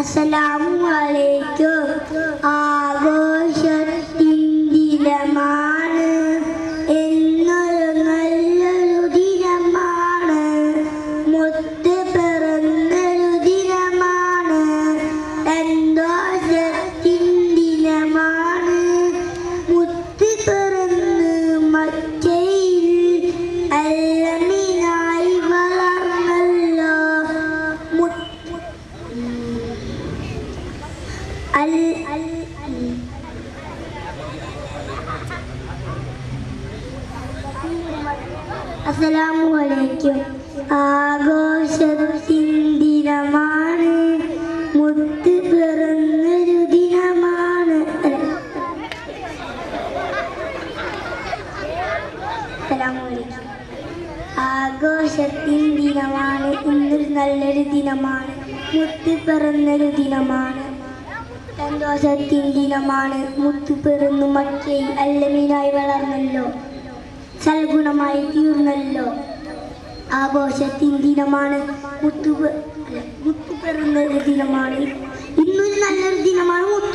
അസ്സലാമു അലൈക്കും. അൽ അൽ അസ്സലാമു അലൈക്കും ആഘോഷത്തിൻ ദിനമാണ് മുത്ത് പിറന്നൊരു ദിനമാണ്. അലൈക്കും ആഘോഷത്തിൻ ദിനമാണ്. ഇന്നൊരു നല്ലൊരു ദിനമാണ്. മുത്ത് പിറന്നൊരു ദിനമാണ്. സന്തോഷത്തിൻ ദിനമാണ് മുത്തു പെറുന്നു മക്കയിൽ അല്ലമീനായി വളർന്നല്ലോ. സൽഗുണമായി തീർന്നല്ലോ. ആഘോഷത്തിൻ ദിനമാണ് മുത്തു മുത്തു പിറന്നൊരു ദിനമാണ്. ഇന്നൊരു നല്ലൊരു ദിനമാണ് മുത്തു